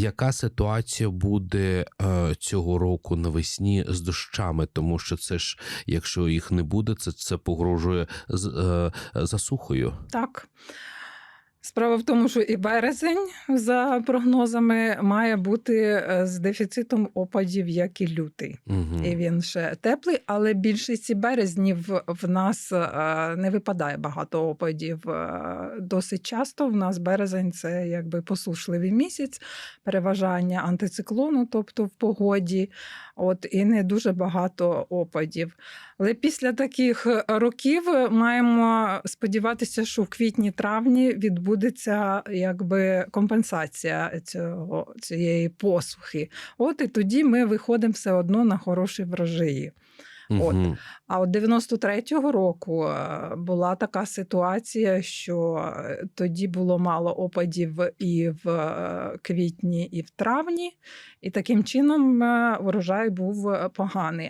яка ситуація буде е, цього року навесні з дощами? Тому що це ж, якщо їх не буде, це, це погрожує з, е, засухою. Так. Справа в тому, що і березень, за прогнозами, має бути е, з дефіцитом опадів, як і лютий. Угу. І він ще теплий, але більшості березнів в нас е, не випадає багато опадів. Е, Досить часто в нас березень це якби посушливий місяць, переважання антициклону, тобто в погоді, от і не дуже багато опадів. Але після таких років маємо сподіватися, що в квітні-травні відбудеться якби компенсація цього, цієї посухи. От і тоді ми виходимо все одно на хороші врожаї. От. Угу. А от 93-го року е, була така ситуація, що е, тоді було мало опадів і в е, квітні, і в травні, і таким чином урожай був поганий.